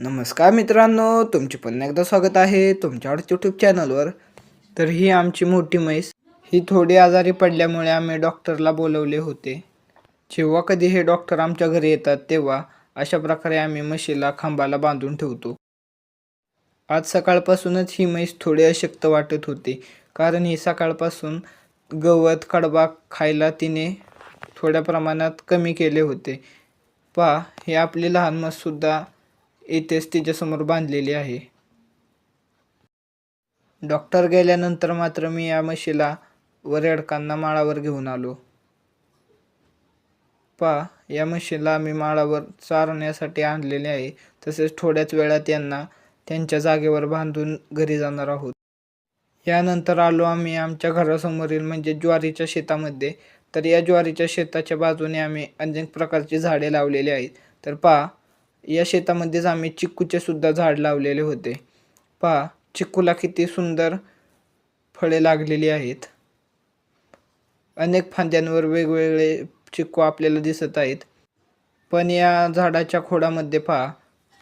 नमस्कार मित्रांनो तुमचे पुन्हा एकदा स्वागत आहे तुमच्या यूट्यूब चॅनलवर तर ही आमची मोठी म्हैस. ही थोडी आजारी पडल्यामुळे आम्ही डॉक्टरला बोलवले होते. जेव्हा कधी हे डॉक्टर आमच्या घरी येतात तेव्हा अशा प्रकारे आम्ही म्हशीला खांबाला बांधून ठेवतो. आज सकाळपासूनच ही म्हैस थोडी अशक्त वाटत होती. कारण ही सकाळपासून गवत कडबा खायला तिने थोड्या प्रमाणात कमी केले होते. पहा हे आपली लहान म्हससुद्धा इथेच तिच्यासमोर बांधलेली आहे. डॉक्टर गेल्यानंतर मात्र मी या म्हशीला व रेडकांना माळावर घेऊन आलो. पा या म्हशीला आम्ही माळावर चारण्यासाठी आणलेले आहे. तसेच थोड्याच वेळात यांना त्यांच्या जागेवर बांधून घरी जाणार आहोत. यानंतर आलो आम्ही आमच्या घरासमोरील म्हणजे ज्वारीच्या शेतामध्ये. तर या ज्वारीच्या शेताच्या बाजूने आम्ही अनेक प्रकारची झाडे लावलेली आहेत. तर पहा या शेतामध्येच आम्ही चिक्कूचे सुद्धा झाड लावलेले होते. पहा चिक्कूला किती सुंदर फळे लागलेली आहेत. अनेक फांद्यांवर वेगवेगळे चिक्कू आपल्याला दिसत आहेत. पण या झाडाच्या खोडामध्ये पहा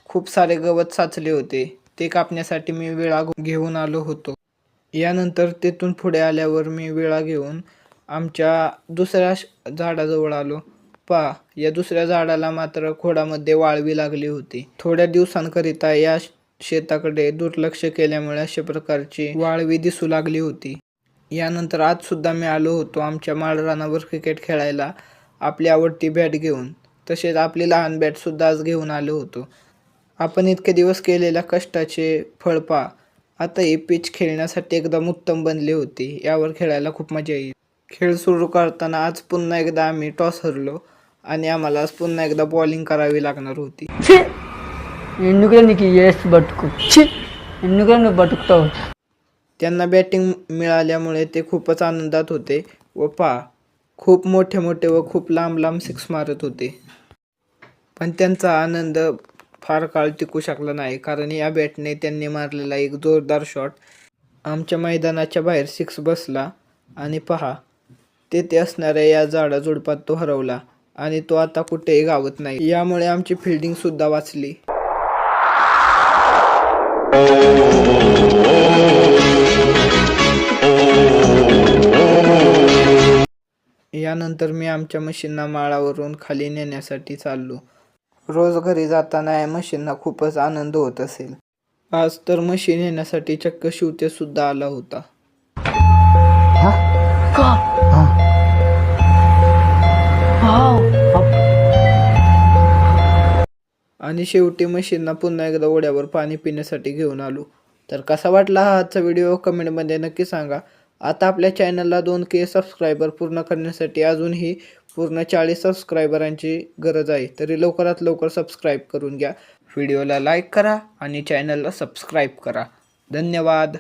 खूप सारे गवत साचले होते. ते कापण्यासाठी मी विळा घेऊन आलो होतो. यानंतर तेथून पुढे आल्यावर मी वेळा घेऊन आमच्या दुसऱ्या झाडाजवळ आलो. पा या दुसऱ्या झाडाला मात्र खोडामध्ये वाळवी लागली होती. थोड्या दिवसांकरिता या शेताकडे दुर्लक्ष केल्यामुळे अशा प्रकारची वाळवी दिसू लागली होती. यानंतर आज सुद्धा मी आलो होतो आमच्या माळरानावर क्रिकेट खेळायला. आपली आवडती बॅट घेऊन. तसेच आपली लहान बॅट सुद्धा आज घेऊन आलो होतो. आपण इतके दिवस केलेल्या कष्टाचे फळ पा. आता ही पिच खेळण्यासाठी एकदम उत्तम बनली होती. यावर खेळायला खूप मजा येईल. खेळ सुरू करताना आज पुन्हा एकदा आम्ही टॉस हरलो. आणि आम्हाला पुन्हा एकदा बॉलिंग करावी लागणार होती. येस त्यांना बॅटिंग मिळाल्यामुळे ते खूपच आनंदात होते व पा खूप मोठे मोठे व खूप लांब लांब सिक्स मारत होते. पण त्यांचा आनंद फार काळ टिकू शकला नाही कारण या बॅटने त्यांनी मारलेला एक जोरदार शॉट आमच्या मैदानाच्या बाहेर सिक्स बसला आणि पहा तेथे असणाऱ्या या झाडाझुडपात तो हरवला. आणि तो आता कुठेही गावत नाही. यामुळे आमची फिल्डिंग सुद्धा वाचली. यानंतर मी आमच्या मशीनना माळावरून खाली नेण्यासाठी चाललो. रोज घरी जाताना या मशीनना खूपच आनंद होत असेल. आज तर मशीन येण्यासाठी चक्क शिवते सुद्धा आला होता. आणि शेवटी मशीनना पुन्हा एकदा ओढ्यावर पाणी पिण्यासाठी घेऊन आलो. तर कसा वाटला हा आजचा व्हिडिओ? कमेंटमध्ये नक्की सांगा. आता आपल्या चॅनलला दोन के सबस्क्रायबर पूर्ण करण्यासाठी अजूनही पूर्ण चाळीस सबस्क्रायबरांची गरज आहे. तरी लवकरात लवकर सबस्क्राईब करून घ्या. व्हिडिओला लाईक करा आणि चॅनलला सबस्क्राईब करा. धन्यवाद.